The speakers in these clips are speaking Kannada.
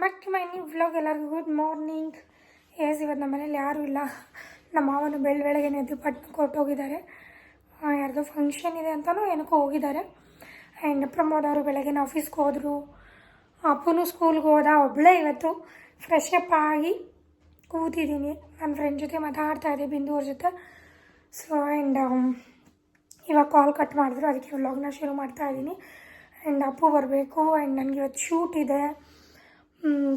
Back to my new vlog ಎಲ್ಲರಿಗೂ ಗುಡ್ ಮಾರ್ನಿಂಗ್ ಏಸ್ ಇವತ್ತು ನಮ್ಮ ಮನೇಲಿ ಯಾರೂ ಇಲ್ಲ. ನಮ್ಮ ಮಾವನು ಬೆಳ ಬೆಳಗ್ಗೆ ಎದ್ದು ಪಟ್ನ ಕೊಟ್ಟೋಗಿದ್ದಾರೆ ಯಾರ್ದೋ ಫಂಕ್ಷನ್ ಇದೆ ಅಂತಲೂ ಏನಕ್ಕೋ ಹೋಗಿದ್ದಾರೆ. ಆ್ಯಂಡ್ ಪ್ರಮೋದ್ ಅವರು ಬೆಳಗ್ಗೆ ಆಫೀಸ್ಗೆ ಹೋದರು. ಅಪ್ಪನೂ ಸ್ಕೂಲ್ಗೆ ಹೋದ. ಒಬ್ಬಳೇ ಇವತ್ತು ಫ್ರೆಶ್ ಅಪ್ ಆಗಿ ಕೂತಿದ್ದೀನಿ. ನನ್ನ ಫ್ರೆಂಡ್ ಜೊತೆ ಮಾತಾಡ್ತಾ ಇದ್ದೆ ಬಿಂದು ಅವ್ರ ಜೊತೆ ಸೊ ಆ್ಯಂಡ್ ಇವಾಗ ಕಾಲ್ ಕಟ್ ಮಾಡಿದ್ರು. ಅದಕ್ಕೆ ವ್ಲಾಗ್ನ ಶುರು ಮಾಡ್ತಾ ಇದ್ದೀನಿ. ಆ್ಯಂಡ್ ಅಪ್ಪು ಬರಬೇಕು. ಆ್ಯಂಡ್ ನನಗೆ ಇವತ್ತು ಶೂಟ್ ಇದೆ.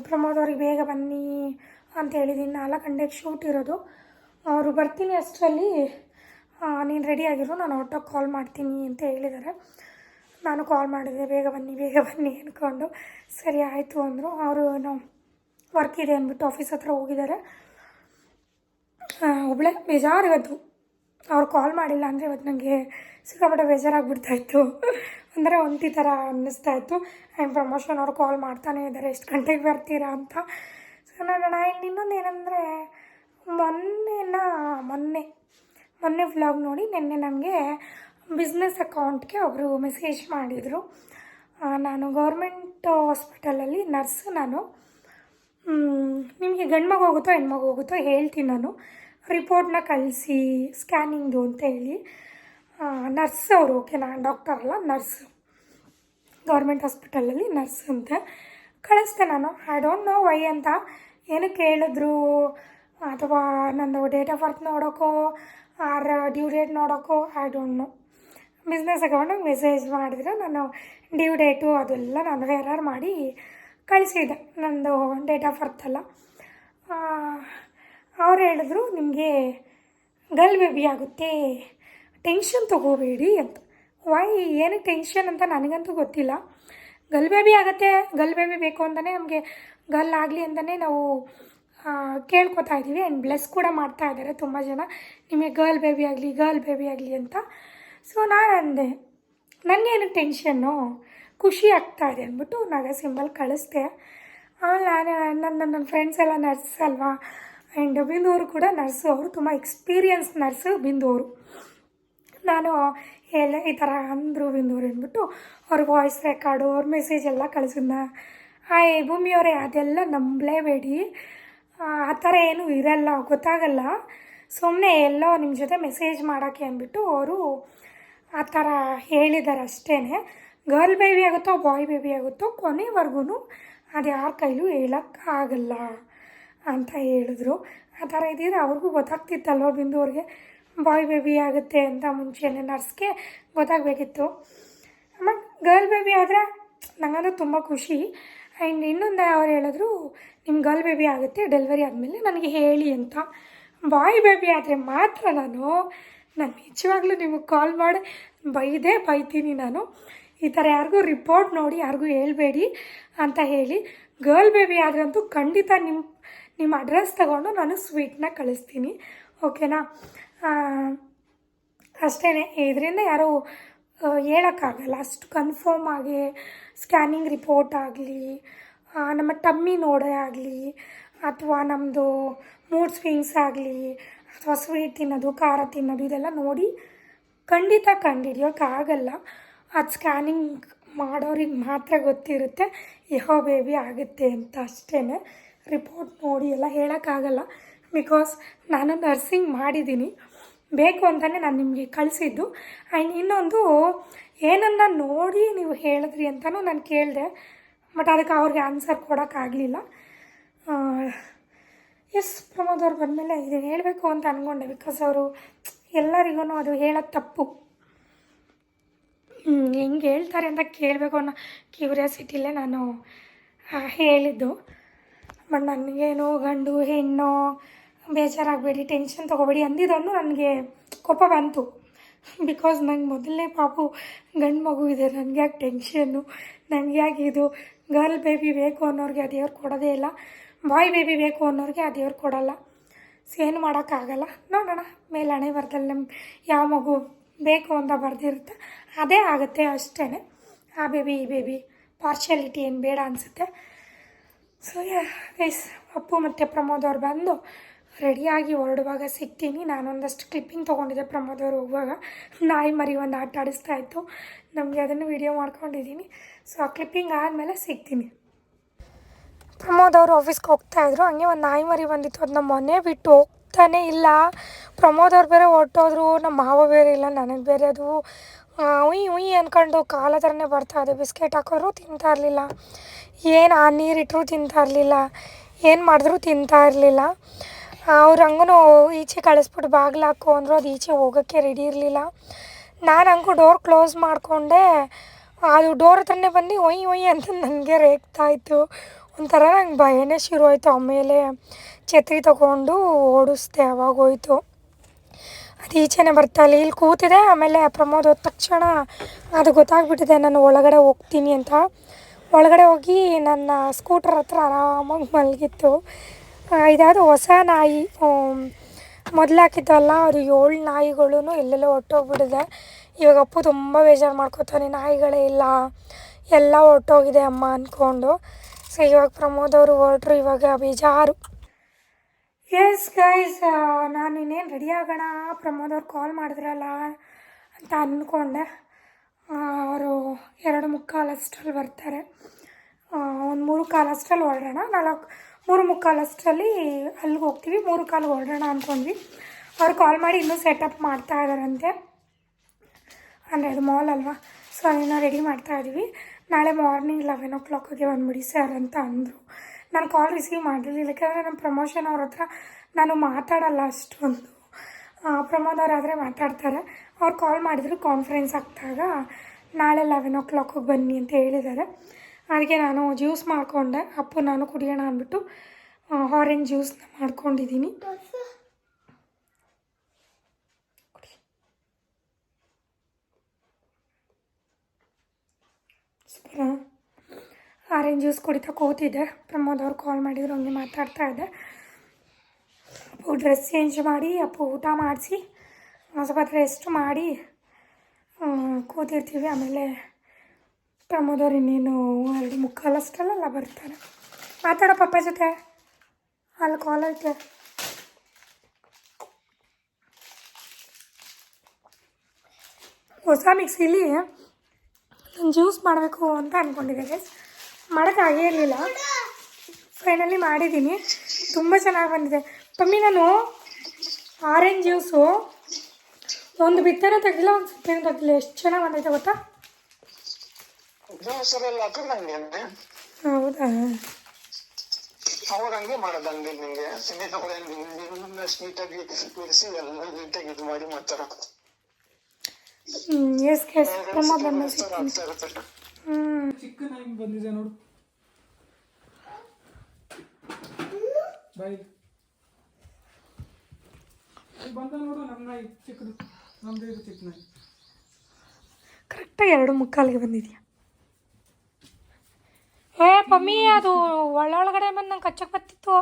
ಪ್ರಮೋದ್ ಅವ್ರಿಗೆ ಬೇಗ ಬನ್ನಿ ಅಂತ ಹೇಳಿದ್ದೀನಿ ನಾಲ್ಕು ಗಂಟೆಗೆ ಶೂಟ್ ಇರೋದು. ಅವರು ಬರ್ತೀನಿ ಅಷ್ಟರಲ್ಲಿ. ನೀನು ರೆಡಿ ಆಗಿರು, ನಾನು ಆಟೋಗೆ ಕಾಲ್ ಮಾಡ್ತೀನಿ ಅಂತ ಹೇಳಿದ್ದಾರೆ ನಾನು ಕಾಲ್ ಮಾಡಿದೆ, ಬೇಗ ಬನ್ನಿ ಬೇಗ ಬನ್ನಿ ಅಂದ್ಕೊಂಡು ಸರಿ, ಆಯಿತು ಅಂದರು. ಅವರು ನಾವು ವರ್ಕ್ ಇದೆ ಅಂದ್ಬಿಟ್ಟು ಆಫೀಸ್ ಹತ್ರ ಹೋಗಿದ್ದಾರೆ ಒಬ್ಬಳೇ ಬೇಜಾರು ಇವತ್ತು. ಅವ್ರು ಕಾಲ್ ಮಾಡಿಲ್ಲ ಅಂದರೆ ಇವತ್ತು ನನಗೆ ಸಿಕ್ಕಾಪಟ್ಟೆ ಬೇಜಾರಾಗ್ಬಿಡ್ತಾಯಿತ್ತು ಅಂದರೆ ಒಂಟಿ ಥರ ಅನ್ನಿಸ್ತಾ ಇತ್ತು. ಆ್ಯಂಡ್ ಪ್ರಮೋಷನ್ ಅವ್ರು ಕಾಲ್ ಮಾಡ್ತಾನೆ ಇದ್ದಾರೆ ಎಷ್ಟು ಗಂಟೆಗೆ ಬರ್ತೀರಾ ಅಂತ. ಸೊ ನೋಡೋಣ ಆ್ಯಂಡ್ ಇನ್ನೊಂದು ಏನಂದರೆ ಮೊನ್ನೆನ ಮೊನ್ನೆ ಮೊನ್ನೆ ವ್ಲಾಗ್ ನೋಡಿ ನಿನ್ನೆ ನನಗೆ ಬಿಸ್ನೆಸ್ ಅಕೌಂಟ್ಗೆ ಒಬ್ಬರು ಮೆಸೇಜ್ ಮಾಡಿದರು. ನಾನು ಗೌರ್ಮೆಂಟ್ ಹಾಸ್ಪಿಟಲಲ್ಲಿ ನರ್ಸ್ ನಾನು. ನಿಮಗೆ ಗಂಡು ಮಗು ಹೋಗುತ್ತೋ ಹೆಣ್ಮಗು ಹೋಗುತ್ತೋ ಹೇಳ್ತೀನಿ ನಾನು. ರಿಪೋರ್ಟ್ನ ಕಳಿಸಿ ಸ್ಕ್ಯಾನಿಂಗ್ದು ಅಂತ ಹೇಳಿ. ನರ್ಸ್ ಅವರು ಓಕೆನಾ ಡಾಕ್ಟರ್ ಅಲ್ಲ ನರ್ಸ್ ಗೌರ್ಮೆಂಟ್ ಹಾಸ್ಪಿಟಲಲ್ಲಿ ನರ್ಸ್ ಅಂತ. ಕಳಿಸ್ದೆ ನಾನು. ಐ ಡೋಂಟ್ ನೋ ವೈ ಅಂತ. ಏನಕ್ಕೆ ಕೇಳಿದ್ರು ಅಥವಾ ನಂದು ಡೇಟ್ ಆಫ್ ಬರ್ತ್ ನೋಡೋಕ್ಕೋ or due date ನೋಡೋಕ್ಕೋ I don't know business account message ಮಾಡಿದ್ರೆ ನಾನು ಡ್ಯೂ ಡೇಟು ಅದೆಲ್ಲ ನಾನು ಎರರ್ ಮಾಡಿ ಕಳಿಸಿದ್ದೆ ನಂದು ಡೇಟ್ ಆಫ್ ಬರ್ತ್ ಅಲ್ಲ. ಅವ್ರು ಹೇಳಿದ್ರು, ನಿಮಗೆ ಗಲ್ಬೇಬಿ ಬೇಬಿ ಆಗುತ್ತೆ. ಟೆನ್ಷನ್ ತೊಗೋಬೇಡಿ ಅಂತ. ವೈ ಏನಕ್ಕೆ ಟೆನ್ಷನ್ ಅಂತ ನನಗಂತೂ ಗೊತ್ತಿಲ್ಲ. ಗರ್ಲ್ ಬೇಬಿ ಆಗುತ್ತೆ ಗರ್ಲ್ ಬೇಬಿ ಬೇಕು ಅಂತಲೇ ನಮಗೆ ಗಲ್ ಆಗಲಿ ಅಂತಲೇ ನಾವು ಕೇಳ್ಕೊತಾ ಇದ್ದೀವಿ ಆ್ಯಂಡ್ ಬ್ಲೆಸ್ ಕೂಡ ಮಾಡ್ತಾ ಇದ್ದಾರೆ ತುಂಬ ಜನ. ನಿಮಗೆ ಗರ್ಲ್ ಬೇಬಿ ಆಗಲಿ ಗರ್ಲ್ ಬೇಬಿ ಆಗಲಿ ಅಂತ. ಸೊ ನಾನು ಅಂದೆ, ನನಗೇನು ಟೆನ್ಷನ್ನು ಖುಷಿ ಆಗ್ತಾ ಇದೆ ಅಂದ್ಬಿಟ್ಟು ನಾಗ ಸಿಂಬಲ್ ಕಳಿಸ್ದೆ. ಆಮೇಲೆ ನಾನು ನನ್ನ ನನ್ನ ಫ್ರೆಂಡ್ಸ್ ಎಲ್ಲ ನರ್ಸ್ ಅಲ್ವಾ? ಆ್ಯಂಡ್ ಬಿಂದು ಅವರು ಕೂಡ ನರ್ಸು ಅವರು, ತುಂಬ ಎಕ್ಸ್ಪೀರಿಯನ್ಸ್ ನರ್ಸು ಬಿಂದು ಅವರು ನಾನು ಎಲ್ಲ ಈ ಥರ ಅಂದರು ಬಿಂದೂರು ಅಂದ್ಬಿಟ್ಟು ಅವ್ರ ವಾಯ್ಸ್ ರೆಕಾರ್ಡು ಅವ್ರ ಮೆಸೇಜ್ ಎಲ್ಲ ಕಳಿಸಿದ್ನ. ಹಾಯ್ ಭೂಮಿಯವರೇ, ಅದೆಲ್ಲ ನಂಬಲೇಬೇಡಿ. ಆ ಥರ ಏನೂ ಇರಲ್ಲ, ಗೊತ್ತಾಗಲ್ಲ. ಸುಮ್ಮನೆ ಎಲ್ಲೋ ನಿಮ್ಮ ಜೊತೆ ಮೆಸೇಜ್ ಮಾಡೋಕ್ಕೆ ಅಂದ್ಬಿಟ್ಟು ಅವರು ಆ ಥರ ಹೇಳಿದ್ದಾರೆ ಅಷ್ಟೇ ಗರ್ಲ್ ಬೇಬಿ ಆಗುತ್ತೋ ಬಾಯ್ ಬೇಬಿ ಆಗುತ್ತೋ ಕೊನೆವರೆಗೂ ಅದು ಯಾರ ಕೈಲೂ ಹೇಳೋಕ್ಕಾಗಲ್ಲ ಅಂತ ಹೇಳಿದ್ರು. ಆ ಥರ ಇದ್ದಿದ್ರೆ ಅವ್ರಿಗೂ ಗೊತ್ತಾಗ್ತಿತ್ತಲ್ವ ಬಿಂದು ಅವ್ರಿಗೆ? ಬಾಯ್ ಬೇಬಿ ಆಗುತ್ತೆ ಅಂತ ಮುಂಚೆನೇ ನರ್ಸ್ಗೆ ಗೊತ್ತಾಗಬೇಕಿತ್ತು. ಆಮೇಲೆ ಗರ್ಲ್ ಬೇಬಿ ಆದರೆ ನನಗಂತೂ ತುಂಬ ಖುಷಿ. ಆ್ಯಂಡ್ ಇನ್ನೊಂದು ಅವ್ರು ಹೇಳಿದ್ರು ನಿಮ್ಮ ಗರ್ಲ್ ಬೇಬಿ ಆಗುತ್ತೆ, ಡೆಲಿವರಿ ಆದಮೇಲೆ ನನಗೆ ಹೇಳಿ ಅಂತ. ಬಾಯ್ ಬೇಬಿ ಆದರೆ ಮಾತ್ರ ನಾನು ನಾನು ನಿಜವಾಗ್ಲೂ ನಿಮಗೆ ಕಾಲ್ ಮಾಡಿ ಬೈದೇ ಬೈತೀನಿ ನಾನು. ಈ ಥರ ಯಾರಿಗೂ ರಿಪೋರ್ಟ್ ನೋಡಿ, ಯಾರಿಗೂ ಹೇಳಬೇಡಿ ಅಂತ ಹೇಳಿ. ಗರ್ಲ್ ಬೇಬಿ ಆದ್ರಂತೂ ಖಂಡಿತ ನಿಮ್ಮ ನಿಮ್ಮ ಅಡ್ರೆಸ್ ತಗೊಂಡು ನಾನು ಸ್ವೀಟ್ನ ಕಳಿಸ್ತೀನಿ. ಓಕೆನಾ? ಅಷ್ಟೇ ಇದರಿಂದ ಯಾರೂ ಹೇಳೋಕ್ಕಾಗಲ್ಲ. ಅಷ್ಟು ಕನ್ಫರ್ಮ್ ಆಗಿ ಸ್ಕ್ಯಾನಿಂಗ್ ರಿಪೋರ್ಟ್ ಆಗಲಿ ನಮ್ಮ ಟಮ್ಮಿ ನೋಡೇ ಆಗಲಿ, ಅಥವಾ ನಮ್ಮದು ಮೂಡ್ ಸ್ವಿಂಗ್ಸ್ ಆಗಲಿ, ಅಥವಾ ಸ್ವೀಟ್ ತಿನ್ನೋದು, ಖಾರ ತಿನ್ನೋದು, ಇದೆಲ್ಲ ನೋಡಿ ಖಂಡಿತ ಕಂಡುಹಿಡಿಯೋಕ್ಕಾಗಲ್ಲ ಅದು ಸ್ಕ್ಯಾನಿಂಗ್ ಮಾಡೋರಿಗೆ ಮಾತ್ರ ಗೊತ್ತಿರುತ್ತೆ ಯಹೋ ಬೇಬಿ ಆಗುತ್ತೆ ಅಂತ ಅಷ್ಟೇ ರಿಪೋರ್ಟ್ ನೋಡಿ ಎಲ್ಲ ಹೇಳೋಕ್ಕಾಗಲ್ಲ. ಬಿಕಾಸ್ ನಾನು ನರ್ಸಿಂಗ್ ಮಾಡಿದ್ದೀನಿ. ಬೇಕು ಅಂತಲೇ ನಾನು ನಿಮಗೆ ಕಳಿಸಿದ್ದು. ಆ್ಯಂಡ್ ಇನ್ನೊಂದು, ಏನನ್ನ ನೋಡಿ ನೀವು ಹೇಳಿದ್ರಿ ಅಂತಲೂ ನಾನು ಕೇಳಿದೆ ಬಟ್ ಅದಕ್ಕೆ ಅವ್ರಿಗೆ ಆನ್ಸರ್ ಕೊಡೋಕ್ಕಾಗಲಿಲ್ಲ ಎಸ್ ಪ್ರಮೋದ್ ಅವ್ರು ಬಂದಮೇಲೆ ಇದನ್ನು ಹೇಳಬೇಕು ಅಂತ ಅಂದ್ಕೊಂಡೆ ಬಿಕಾಸ್ ಅವರು ಎಲ್ಲರಿಗೂ ಅದು ಹೇಳೋದು ತಪ್ಪು. ಹೆಂಗೆ ಹೇಳ್ತಾರೆ ಅಂತ ಕೇಳಬೇಕು ಅನ್ನೋ ಕ್ಯೂರಿಯಾಸಿಟಿಲೇ ನಾನು ಹೇಳಿದ್ದು. ಬಟ್ ನನಗೇನು ಗಂಡು ಹೆಣ್ಣು ಬೇಜಾರಾಗಬೇಡಿ ಟೆನ್ಷನ್ ತೊಗೋಬೇಡಿ ಅಂದಿದ್ದನ್ನು ನನಗೆ ಕೋಪ ಬಂತು. ಬಿಕಾಸ್ ನಂಗೆ ಮೊದಲನೇ ಪಾಪು ಗಂಡು ಮಗು ಇದೆ, ನನಗೆ ಯಾಕೆ ಟೆನ್ಷನ್ನು ನನಗೆ ಯಾಕೆ ಇದು? ಗರ್ಲ್ ಬೇಬಿ ಬೇಕು ಅನ್ನೋರಿಗೆ ಆ ದೇವ್ರು ಕೊಡೋದೇ ಇಲ್ಲ. ಬಾಯ್ ಬೇಬಿ ಬೇಕು ಅನ್ನೋರಿಗೆ ಆ ದೇವ್ರು ಕೊಡೋಲ್ಲ. ಸೊ ಏನು ಮಾಡೋಕ್ಕಾಗಲ್ಲ. ನೋಡೋಣ ಮೇಲೆ ಹಣೆ ಬರ್ದಲ್ಲಿ ನಮ್ಮ ಯಾವ ಮಗು ಬೇಕು ಅಂತ ಬರೆದಿರುತ್ತೆ. ಅದೇ ಆಗುತ್ತೆ ಅಷ್ಟೇ ಆ ಬೇಬಿ ಈ ಬೇಬಿ ಪಾರ್ಶಾಲಿಟಿ ಏನು ಬೇಡ ಅನಿಸುತ್ತೆ. ಸೊ ಗೈಸ್ ಅಪ್ಪು ಮತ್ತು ಪ್ರಮೋದ್ ಅವ್ರು ಬಂದು ರೆಡಿಯಾಗಿ ಹೊರಡುವಾಗ ಸಿಗ್ತೀನಿ. ನಾನೊಂದಷ್ಟು ಕ್ಲಿಪ್ಪಿಂಗ್ ತೊಗೊಂಡಿದ್ದೆ ಪ್ರಮೋದ್ ಅವ್ರು ಹೋಗುವಾಗ. ನಾಯಿ ಮರಿ ಒಂದು ಆಟ ಆಡಿಸ್ತಾ ಇತ್ತು. ನಮಗೆ ಅದನ್ನು ವೀಡಿಯೋ ಮಾಡ್ಕೊಂಡಿದ್ದೀನಿ. ಸೊ ಆ ಕ್ಲಿಪ್ಪಿಂಗ್ ಆದಮೇಲೆ ಸಿಗ್ತೀನಿ. ಪ್ರಮೋದ್ ಅವರು ಆಫೀಸ್ಗೆ ಹೋಗ್ತಾಯಿದ್ರು ಹಂಗೆ ಒಂದು ನಾಯಿ ಮರಿ ಬಂದಿತ್ತು. ಅದು ನಮ್ಮ ಮನೆ ಬಿಟ್ಟು ಹೋಗ್ತಾನೆ ಇಲ್ಲ. ಪ್ರಮೋದ್ ಅವ್ರು ಬೇರೆ ಹೊರಟೋದ್ರು. ನಮ್ಮ ಮಾವ ಬೇರೆ ಇಲ್ಲ, ನನಗೆ ಬೇರೆ ಅದು. ಉಯ್ ಉಯ್ ಅಂದ್ಕೊಂಡು ಕಾಲ ಥರನೇ ಬರ್ತಾ ಇದೆ. ಬಿಸ್ಕೆಟ್ ಹಾಕಿದ್ರು ತಿಂತಾ ಇರಲಿಲ್ಲ. ಏನು ಆ ನೀರಿಟ್ಟರು ತಿಂತಾ ಇರಲಿಲ್ಲ. ಏನು ಮಾಡಿದ್ರು ತಿಂತಾ ಇರಲಿಲ್ಲ. ಅವ್ರು ಹಂಗೂ ಈಚೆ ಕಳಿಸ್ಬಿಟ್ಟು ಬಾಗಿಲು ಹಾಕು ಅಂದರು ಅದು ಈಚೆ ಹೋಗೋಕ್ಕೆ ರೆಡಿ ಇರಲಿಲ್ಲ. ನಾನು ಹಂಗೂ ಡೋರ್ ಕ್ಲೋಸ್ ಮಾಡಿಕೊಂಡೆ. ಅದು ಡೋರ್ ಹತ್ರನೇ ಬಂದು ಒಯ್ ಒಯ್ ಅಂತ ನನಗೆ ರೇಗ್ತಾ ಇತ್ತು. ಒಂಥರ ನಂಗೆ ಭಯನೇ ಶುರು ಆಯಿತು. ಆಮೇಲೆ ಛತ್ರಿ ತೊಗೊಂಡು ಓಡಿಸ್ದೆ, ಅವಾಗ ಹೋಯಿತು. ಅದು ಈಚೆನೇ ಬರ್ತಾ ಇಲ್ಲ ಇಲ್ಲಿ ಕೂತಿದೆ, ಆಮೇಲೆ ಪ್ರಮೋದ್ ಹೋದ ತಕ್ಷಣ ಅದು ಗೊತ್ತಾಗ್ಬಿಟ್ಟಿದೆ, ನಾನು ಒಳಗಡೆ ಹೋಗ್ತೀನಿ ಅಂತ. ಒಳಗಡೆ ಹೋಗಿ ನನ್ನ ಸ್ಕೂಟರ್ ಹತ್ರ ಆರಾಮಾಗಿ ಮಲಗಿತ್ತು. ಇದಾದ ಹೊಸ ನಾಯಿ ಮೊದಲು ಹಾಕಿದ್ದಲ್ಲ ಅದು ಏಳು ನಾಯಿಗಳೂ ಎಲ್ಲೆಲ್ಲೋ ಹೊರ್ಟೋಗ್ಬಿಟ್ಟಿದೆ. ಇವಾಗ ಅಪ್ಪು ತುಂಬ ಬೇಜಾರು ಮಾಡ್ಕೋತಾನೆ, ನಾಯಿಗಳೇ ಇಲ್ಲ, ಎಲ್ಲ ಹೊರ್ಟೋಗಿದೆ ಅಮ್ಮ ಅಂದ್ಕೊಂಡು ಸೊ ಇವಾಗ ಪ್ರಮೋದ್ ಅವರು ಹೊರಟ್ರು, ಇವಾಗ ಬೇಜಾರು. ಎಸ್ ಗೈಸ್ ನಾನು ಇನ್ನೇನು ರೆಡಿ ಆಗೋಣ? ಪ್ರಮೋದ್ ಅವ್ರು ಕಾಲ್ ಮಾಡಿದ್ರಲ್ಲ ಅಂತ ಅಂದ್ಕೊಂಡೆ ಅವರು ಎರಡು ಮುಕ್ಕಾಲು ಅಷ್ಟರಲ್ಲಿ ಬರ್ತಾರೆ. ಒಂದು ಮೂರು ಕಾಲು ಅಷ್ಟರಲ್ಲಿ ಹೊರಡೋಣ, ನಾಲ್ಕು ಮೂರು ಮುಕ್ಕಾಲು ಅಷ್ಟರಲ್ಲಿ ಅಲ್ಲಿಗೆ ಹೋಗ್ತೀವಿ. ಮೂರು ಕಾಲು ಹೊರಡೋಣ ಅಂದ್ಕೊಂಡ್ವಿ. ಅವ್ರು ಕಾಲ್ ಮಾಡಿ ಇನ್ನೂ ಸೆಟಪ್ ಮಾಡ್ತಾ ಇದ್ದಾರಂತೆ. ಅಂದರೆ ಅದು ಮಾಲ್ ಅಲ್ವಾ? ಸೊ ಅದನ್ನು ರೆಡಿ ಮಾಡ್ತಾ ಇದ್ದೀವಿ. ನಾಳೆ ಮಾರ್ನಿಂಗ್ ಲೆವೆನ್ ಓ ಕ್ಲಾಕಿಗೆ ಬಂದುಬಿಡಿ ಸರ್ ಅಂತ ಅಂದರು. ನಾನು ಕಾಲ್ ರಿಸೀವ್ ಮಾಡಿರಲಿಲ್ಲ ಯಾಕಂದರೆ ನಮ್ಮ ಪ್ರಮೋಷನ್ ಅವ್ರ ಹತ್ರ ನಾನು ಮಾತಾಡಲ್ಲ ಅಷ್ಟೊಂದು. ಪ್ರಮೋದ್ ಅವರಾದರೆ ಮಾತಾಡ್ತಾರೆ. ಅವ್ರು ಕಾಲ್ ಮಾಡಿದ್ರು ಕಾನ್ಫರೆನ್ಸ್ ಆಗ್ತಾಗ ನಾಳೆ ಲೆವೆನ್ ಓ ಕ್ಲಾಕಿಗೆ ಬನ್ನಿ ಅಂತ ಹೇಳಿದ್ದಾರೆ. ಅದಕ್ಕೆ ನಾನು ಜ್ಯೂಸ್ ಮಾಡಿಕೊಂಡೆ. ಅಪ್ಪು ನಾನು ಕುಡಿಯೋಣ ಅಂದ್ಬಿಟ್ಟು ಆರೆಂಜ್ ಜ್ಯೂಸ್ನ ಮಾಡ್ಕೊಂಡಿದ್ದೀನಿ. ಸೂಪರಾ? ಆರೆಂಜ್ ಜ್ಯೂಸ್ ಕುಡಿತಾ ಕೂತಿದ್ದೆ. ಪ್ರಮೋದ್ ಅವ್ರು ಕಾಲ್ ಮಾಡಿದ್ರು, ಹಂಗೆ ಮಾತಾಡ್ತಾ ಇದ್ದೆ. ಅಪ್ಪು ಡ್ರೆಸ್ ಚೇಂಜ್ ಮಾಡಿ, ಅಪ್ಪು ಊಟ ಮಾಡಿಸಿ ಸ್ವಲ್ಪ ರೆಸ್ಟ್ ಮಾಡಿ ಕೂತಿರ್ತೀವಿ. ಆಮೇಲೆ ಪ್ರಮೋದ್ ನೀನು ಎರಡು ಮುಕ್ಕಾಲು ಅಷ್ಟರಲ್ಲ ಬರ್ತಾರೆ. ಮಾತಾಡೋ ಪಪ್ಪ ಜೊತೆ. ಅಲ್ಲಿ ಕಾಲ್ ಐತೆ. ಹೊಸ ಮಿಕ್ಸಿಲಿ ನಾನು ಜ್ಯೂಸ್ ಮಾಡಬೇಕು ಅಂತ ಅಂದ್ಕೊಂಡಿದ್ದೆ ಗೈಸ್ ಮಾಡೋಕ್ಕಾಗೇ ಇರಲಿಲ್ಲ. ಫೈನಲಿ ಮಾಡಿದ್ದೀನಿ. ತುಂಬ ಚೆನ್ನಾಗಿ ಬಂದಿದೆ. ಪಮ್ಮಿ ನಾನು ಆರೆಂಜ್ ಜ್ಯೂಸು ಒಂದು ಬಿತ್ತನೂ ತೆಗ್ದಿಲ್ಲ, ಒಂದು ಸಿಪ್ಪೆನೂ ತೆಗ್ದಿಲ್ಲ. ಎಷ್ಟು ಚೆನ್ನಾಗಿ ಬಂದೈತೆ ಗೊತ್ತಾ? ಜ್ಯೂಸರೆಲ್ಲ ಹಾಕಿದ್ರೆ ನಂಗೆ ಅಂದೆ. ಹೌದಾ? ಅವ್ರು ಹಂಗೆ ಮಾಡೋದು ಹಂಗೆ ನಿಂಗೆ. ಅವ್ರೆ ನಿನ್ನ ನೀಟಾಗಿ ಬಿಡಿಸಿ ಎಲ್ಲ ನೀಟಾಗಿ ಇದು ಮಾಡಿ ಮಾಡ್ತಾರ. ಎಸ್ ಬಂದು ಬಂದಿದೆ ನೋಡು. ಬಾಯ್. ಬಂದ ನೋಡು ನಮ್ಮ ನಾಯಿ ಚಿಕ್ಕದು. ನಮ್ದು ಇದು ಚಿಕ್ಕ ನಾಯಿ ಕರೆಕ್ಟಾಗಿ ಎರಡು ಮುಕ್ಕಾಲಿಗೆ ಬಂದಿದ್ಯಾ? ಏ ಪಮ್ಮಿ ಅದು ಒಳ್ಳೊಳಗಡೆ ಬಂದು ನಂಗೆ ಕಚ್ಚಕ್ಕೆ ಬತ್ತಿತ್ತು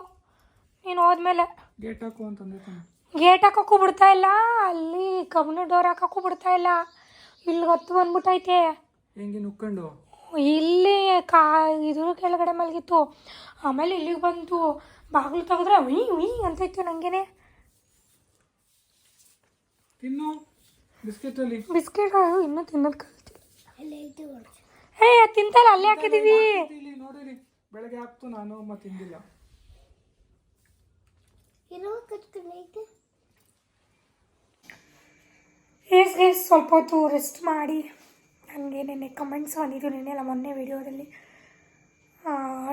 ನೀನು ಹೋದ್ಮೇಲೆ. ಗೇಟ್ ಹಾಕು ಅಂತಂದೆ ತಾನೆ. ಗೇಟ್ ಹಾಕೋಕ್ಕೂ ಬಿಡ್ತಾ ಇಲ್ಲ ಅಲ್ಲಿ ಕಬ್ಬಿಣ ಡೋರ್ ಹಾಕೋಕ್ಕೂ ಬಿಡ್ತಾ ಇಲ್ಲ. ಇಲ್ಲಿ ಹೊತ್ತು ಬಂದ್ಬಿಟ್ಟೈತೆ ಹೆಂಗೆ ನುಕ್ಕೊಂಡು? ಇಲ್ಲಿ ಕಾ ಇದ್ರ ಕೆಳಗಡೆ ಮಲಗಿತ್ತು. ಆಮೇಲೆ ಇಲ್ಲಿಗೆ ಬಂತು ಬಾಗಿಲು ತೆಗೆದ್ರೆ ಉಯ್ ಉಯ್ ಅಂತೈತೆ ನನಗೇನೆ ತಿನ್ನು. ಬಿಸ್ಕೆಟಲ್ಲಿ ಬಿಸ್ಕೆಟ್ ಇನ್ನೂ ತಿನ್ನೋದು ಕಲ್ತಿಲ್ಲ ಏ ತಿಂತಲ್ಲ ಅಲ್ಲೇ ಹಾಕಿದೀವಿ. ಇಲ್ಲಿ ನೋಡಿರಿ ಬೆಳಗ್ಗೆ ಹಾಕ್ತು ನಾನು ಮತ್ತೆ ತಿಂದಿಲ್ಲ. ಎಸ್ ಎಸ್ ಸ್ವಲ್ಪ ಹೊತ್ತು ರೆಸ್ಟ್ ಮಾಡಿ. ನನಗೆ ನಿನ್ನೆ ಕಮೆಂಟ್ಸ್ ಬಂದಿದ್ದು ನಿನ್ನೆಲ್ಲ ಮೊನ್ನೆ ವಿಡಿಯೋದಲ್ಲಿ.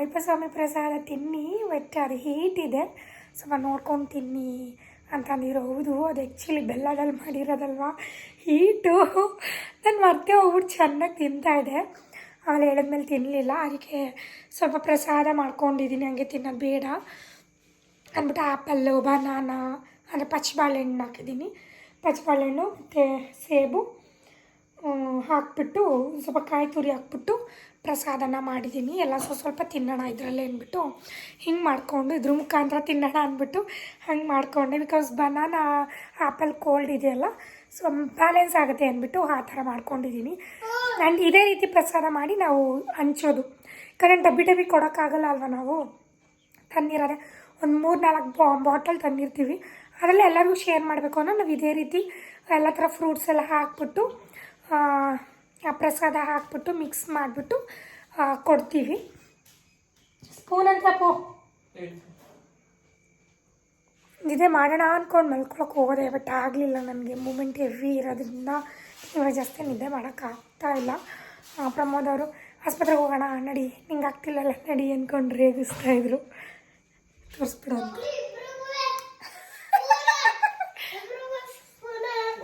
ಅಲ್ಪಸ್ವಾಮಿ ಪ್ರಸಾದ ತಿನ್ನಿ ಬಟ್ ಅದು ಹೀಟ್ ಇದೆ. ಸ್ವಲ್ಪ ನೋಡ್ಕೊಂಡು ತಿನ್ನಿ ಅಂತಂದಿರೋ ಹೌದು ಅದು ಆ್ಯಕ್ಚುಲಿ ಬೆಲ್ಲದಲ್ಲಿ ಮಾಡಿರೋದಲ್ವಾ? ಹೀಟು ನಾನು ಮತ್ತೆ ಹೋಗ್ಬಿಟ್ಟು ಚೆನ್ನಾಗಿ ತಿಂತಾಯಿದ್ದೆ ಆಮೇಲೆ ಹೇಳಿದ್ಮೇಲೆ ತಿನ್ನಲಿಲ್ಲ ಅದಕ್ಕೆ ಸ್ವಲ್ಪ ಪ್ರಸಾದ ಮಾಡ್ಕೊಂಡಿದ್ದೀನಿ ಹಂಗೆ ತಿನ್ನೋದು ಬೇಡ ಅಂದ್ಬಿಟ್ಟು ಆ್ಯಪಲ್ಲು ಬನಾನ ಅಂದರೆ ಪಚ್ಚಬಾಳೆಹಣ್ಣು ಹಾಕಿದ್ದೀನಿ ಪಚ್ಚಬಾಳೆಹಣ್ಣು ಮತ್ತು ಸೇಬು ಹಾಕಿಬಿಟ್ಟು ಸ್ವಲ್ಪ ಕಾಯಿ ತುರಿ ಹಾಕ್ಬಿಟ್ಟು ಪ್ರಸಾದನ ಮಾಡಿದ್ದೀನಿ ಎಲ್ಲ ಸ್ವಲ್ಪ ಸ್ವಲ್ಪ ತಿನ್ನೋಣ ಇದರಲ್ಲೇ ಅಂದ್ಬಿಟ್ಟು ಹಿಂಗೆ ಮಾಡಿಕೊಂಡು ಇದ್ರ ಮುಖಾಂತರ ತಿನ್ನೋಣ ಅಂದ್ಬಿಟ್ಟು ಹಂಗೆ ಮಾಡಿಕೊಂಡೆ. ಬಿಕಾಸ್ ಬನಾನಾ ಆ್ಯಪಲ್ ಕೋಲ್ಡ್ ಇದೆಯಲ್ಲ ಸೊ ಬ್ಯಾಲೆನ್ಸ್ ಆಗುತ್ತೆ ಅಂದ್ಬಿಟ್ಟು ಆ ಥರ ಮಾಡ್ಕೊಂಡಿದ್ದೀನಿ ಆ್ಯಂಡ್ ಇದೇ ರೀತಿ ಪ್ರಸಾದ ಮಾಡಿ ನಾವು ಹಂಚೋದು. ಕರೆಂಟ್ ಡಬ್ಬಿ ಡಬ್ಬಿ ಕೊಡೋಕ್ಕಾಗಲ್ಲ ಅಲ್ವಾ ನಾವು? ತಂದಿರೋದೆ ಒಂದು ಮೂರು ನಾಲ್ಕು ಬಾ ಬಾಟಲ್ ತಂದಿರ್ತೀವಿ ಅದರಲ್ಲಿ ಎಲ್ಲರಿಗೂ ಶೇರ್ ಮಾಡಬೇಕು ಅನ್ನೋ ನಾವು ಇದೇ ರೀತಿ ಎಲ್ಲ ಥರ ಫ್ರೂಟ್ಸ್ ಎಲ್ಲ ಹಾಕ್ಬಿಟ್ಟು ಪ್ರಸಾದ ಹಾಕ್ಬಿಟ್ಟು ಮಿಕ್ಸ್ ಮಾಡಿಬಿಟ್ಟು ಕೊಡ್ತೀವಿ. ಸ್ಪೂನ್ ಅಂತ ಪೋ. ಇದೇ ಮಾಡೋಣ ಅಂದ್ಕೊಂಡು ಮಲ್ಕೊಳಕ್ಕೆ ಹೋಗೋದೆ ಬಟ್ ಆಗಲಿಲ್ಲ ನನಗೆ. ಮೂಮೆಂಟ್ ಹೆವಿ ಇರೋದ್ರಿಂದ. ಇವಾಗ ಜಾಸ್ತಿ ನಿದ್ದೆ ಮಾಡೋಕ್ಕಾಗ್ತಾ ಇಲ್ಲ. ಪ್ರಮೋದ್ ಅವರು ಆಸ್ಪತ್ರೆಗೆ ಹೋಗೋಣ ನಡಿ ನಿಂಗೆ ಆಗ್ತಿಲ್ಲಲ್ಲ ನಡಿ ಅಂದ್ಕೊಂಡು ರೇಗಿಸ್ತಾ ಇದ್ರು. ತೋರಿಸ್ಬಿಡು ಅಂತ.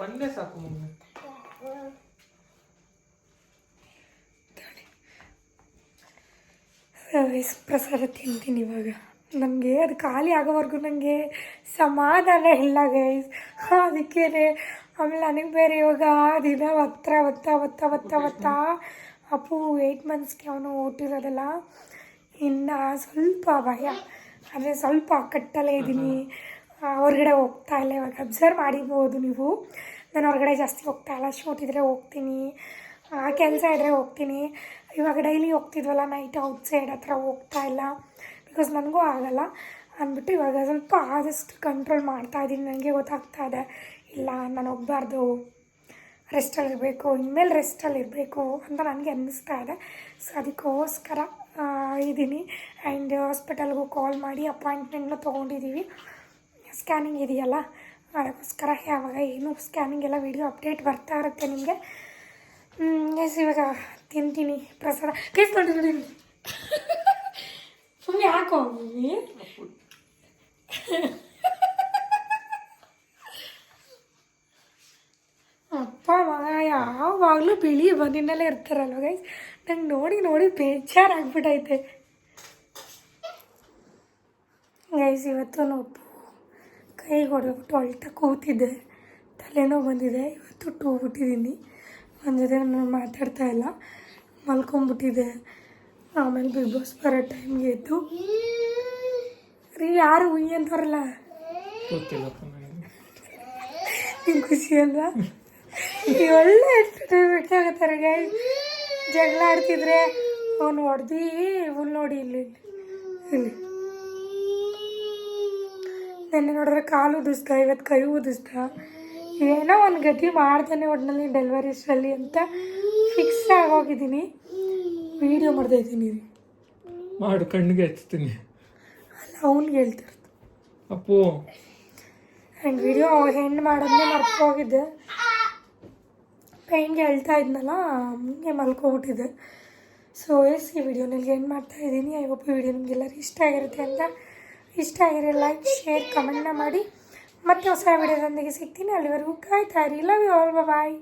ಒಂದೇ ಸಾಕು ರೈಸ್ ಪ್ರಸಾದ ತಿಂತೀನಿ ಇವಾಗ. ನನಗೆ ಅದು ಖಾಲಿ ಆಗೋವರೆಗೂ ನನಗೆ ಸಮಾಧಾನ ಇಲ್ಲ ಗೈಸ್ ಅದಕ್ಕೇ ಆಮೇಲೆ ನನಗೆ ಬೇರೆ ಇವಾಗ ದಿನ ಹತ್ರ ಒತ್ತ ಒತ್ತ ಒತ್ತ ಒತ್ತ ಅಪ್ಪು ಏಯ್ಟ್ ಮಂತ್ಸ್ಗೆ ಅವನು ಓಟಿರೋದಲ್ಲ ಇನ್ನು ಸ್ವಲ್ಪ ಭಯ. ಅಂದರೆ ಸ್ವಲ್ಪ ಕಟ್ಟಲೇ ಇದ್ದೀನಿ. ಹೊರಗಡೆ ಹೋಗ್ತಾ ಇಲ್ಲ. ಇವಾಗ ಅಬ್ಸರ್ವ್ ಮಾಡಿರ್ಬೋದು ನೀವು. ನಾನು ಹೊರಗಡೆ ಜಾಸ್ತಿ ಹೋಗ್ತಾ ಇಲ್ಲ. ಶೂಟ್ ಇದ್ದರೆ ಹೋಗ್ತೀನಿ. ಕೆಲಸ ಇದ್ದರೆ ಹೋಗ್ತೀನಿ. ಇವಾಗ ಡೈಲಿ ಹೋಗ್ತಿದ್ವಲ್ಲ ನೈಟ್ ಔಟ್ಸೈಡ್ ಹತ್ರ ಹೋಗ್ತಾ ಇಲ್ಲ. ಬಿಕಾಸ್ ನನಗೂ ಆಗಲ್ಲ. ಅಂದ್ಬಿಟ್ಟು ಇವಾಗ ಸ್ವಲ್ಪ ಆದಷ್ಟು ಕಂಟ್ರೋಲ್ ಮಾಡ್ತಾ ಇದ್ದೀನಿ. ನನಗೆ ಗೊತ್ತಾಗ್ತಾ ಇದೆ. ಇಲ್ಲ ನಾನು ಹೋಗ್ಬಾರ್ದು. ರೆಸ್ಟಲ್ಲಿರಬೇಕು ಇನ್ಮೇಲೆ ರೆಸ್ಟಲ್ಲಿರಬೇಕು ಅಂತ ನನಗೆ ಅನ್ನಿಸ್ತಾ ಇದೆ. ಸೊ ಅದಕ್ಕೋಸ್ಕರ ಇದ್ದೀನಿ. ಆ್ಯಂಡ್ ಹಾಸ್ಪಿಟಲ್ಗೂ ಕಾಲ್ ಮಾಡಿ ಅಪಾಯಿಂಟ್ಮೆಂಟ್ನ ತೊಗೊಂಡಿದ್ದೀವಿ. ಸ್ಕ್ಯಾನಿಂಗ್ ಇದೆಯಲ್ಲ? ಅದಕ್ಕೋಸ್ಕರ ಯಾವಾಗ ಏನು ಸ್ಕ್ಯಾನಿಂಗ್ ಎಲ್ಲ ವೀಡಿಯೋ ಅಪ್ಡೇಟ್ ಬರ್ತಾ ಇರುತ್ತೆ ನಿಮಗೆ. ಎಸ್ ಇವಾಗ ತಿಂತೀನಿ ಪ್ರಸಾದ. ಕೇಸ್ ನೋಡಿ ಸುಮ್ಮನೆ ಯಾಕೋ ಅಪ್ಪ ಮಗ ಯಾವಾಗಲೂ ಬಿಳಿ ಬಂದಿನಲ್ಲೇ ಇರ್ತಾರಲ್ವ ಗೈಸ್ ನಂಗೆ ನೋಡಿ ನೋಡಿ ಬೇಜಾರಾಗ್ಬಿಟ್ಟೈತೆ ಗೈಸ್ ಇವತ್ತು ಒಪ್ಪು ಕೈಗೆ ಹೊಡೆದ್ಬಿಟ್ಟು ಅಳ್ತಾ ಕೂತಿದ್ದೆ. ತಲೆನೋವು ಬಂದಿದೆ. ಇವತ್ತು ಟೂ ಬಿಟ್ಟಿದ್ದೀನಿ ಒಂದು ಜೊತೆ ನಾನು ಮಾತಾಡ್ತಾ ಇಲ್ಲ. ಮಲ್ಕೊಂಬಿಟ್ಟಿದ್ದೆ ಆಮೇಲೆ ಬಿಗ್ ಬಾಸ್ ಬರೋ ಟೈಮ್ಗೆ ಎದ್ದು ರೀ ಯಾರು ಹುಯ್ಯಂತವ್ರಲ್ಲ ಖುಷಿ ಅಲ್ವಾ? ಒಳ್ಳೆ ಎಂಟರ್ಟೈನ್ಮೆಂಟ್ ಆಗುತ್ತಾರೆ ಗೈ ಜಗಳ ಆಡ್ತಿದ್ರೆ ಅವನು ಹೊಡೆದು ಇವನು ನೋಡಿ ಇಲ್ಲಿ ಇಲ್ಲಿ. ನೆನ್ನೆ ನೋಡಿದ್ರೆ ಕಾಲು ಉದಿಸ್ದ ಇವತ್ತು ಕೈ ಉದಿಸ್ದ ಏನೋ ಒಂದು ಗತಿ ಮಾಡ್ತಾನೆ ಒಟ್ಟಿನಲ್ಲಿ ಡೆಲಿವರೀಸಲ್ಲಿ ಅಂತ ಫಿಕ್ಸ್ ಆಗೋಗಿದ್ದೀನಿ. ವೀಡಿಯೋ ಮಾಡ್ತಾ ಇದ್ದೀನಿ. ಮಾಡು ಕಣ್ಣಿಗೆ ಹಚ್ತೀನಿ. ಅಲ್ಲ ಅವ್ನಿಗೆ ಹೇಳ್ತಾರೆ ಅಪ್ಪು. ಆ್ಯಂಡ್ ವಿಡಿಯೋ ಹೆಣ್ಣು ಮಾಡೋದನ್ನೇ ಮರ್ತು ಹೋಗಿದ್ದೆ ಪೇಂಗೆ ಹೇಳ್ತಾ ಇದ್ನಲ್ಲ, ಹಂಗೆ ಮಲ್ಕೊಬಿಟ್ಟಿದ್ದೆ. ಸೊ ಎಸ್ ಈ ವಿಡಿಯೋ ನಿಮ್ಗೆ ಏನು ಮಾಡ್ತಾ ಇದ್ದೀನಿ. ಐ ಈ ವಿಡಿಯೋ ನಿಮಗೆಲ್ಲರೂ ಇಷ್ಟ ಆಗಿರುತ್ತೆ ಅಂತ. ಇಷ್ಟ ಆಗಿರೋ ಲೈಕ್ ಶೇರ್ ಕಮೆಂಟ್ನ ಮಾಡಿ. ಮತ್ತೆ ಹೊಸ ವಿಡಿಯೋದೊಂದಿಗೆ ಸಿಗ್ತೀನಿ. ಅಲ್ಲಿವರೆಗೂ ಕಾಯ್ತಾ ಇರಿ. Love you all bye